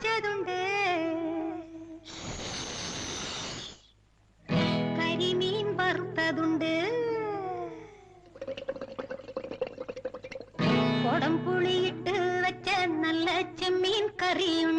പൊരിച്ചതുണ്ട് കരിമീൻ വറുത്തതുണ്ട്. കൊടം പുളിയിട്ട് വെച്ച നല്ല ചെമ്മീൻ കറിയുണ്ട്.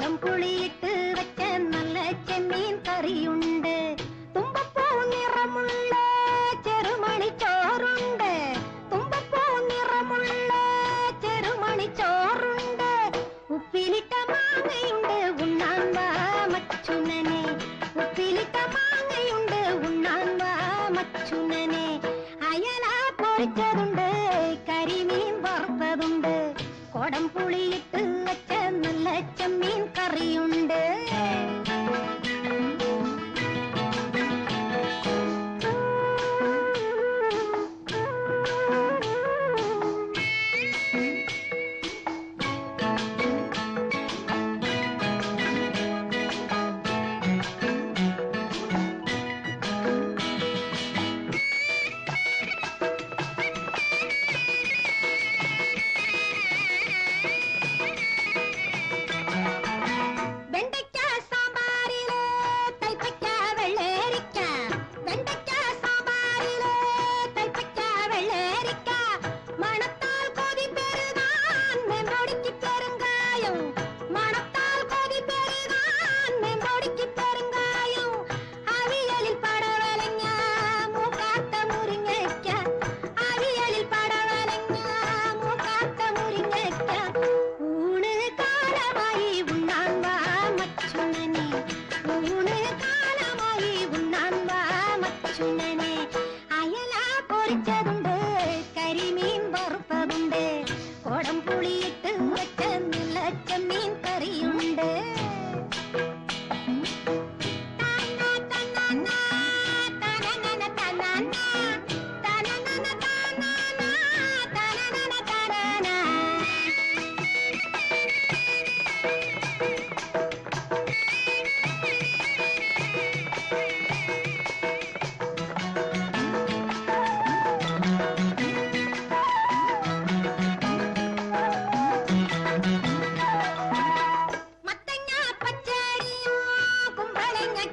കൊടം പുളിയിട്ട് വെച്ച നല്ല ചെമ്മീൻ കറിയുണ്ട്. തുമ്പപ്പൂ നിറമുള്ള ചെറുമണി ചോറുണ്ട്. തുമ്പപ്പൂ നിറമുള്ള ചെറുമണി ചോറുണ്ട്. ഉപ്പിലിട്ട മാങ്ങയുണ്ട് ഉണ്ണാൻ വാ മച്ചുനനെ. ഉപ്പിലിട്ട മാങ്ങയുണ്ട് ഉണ്ണാൻ വാ മച്ചുനനെ. അയല പൊരിച്ചതുണ്ട് കരിമീൻ വറുത്തതുണ്ട്. കൊടം പുളിയിട്ട്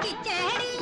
ಕಿಚಡಿ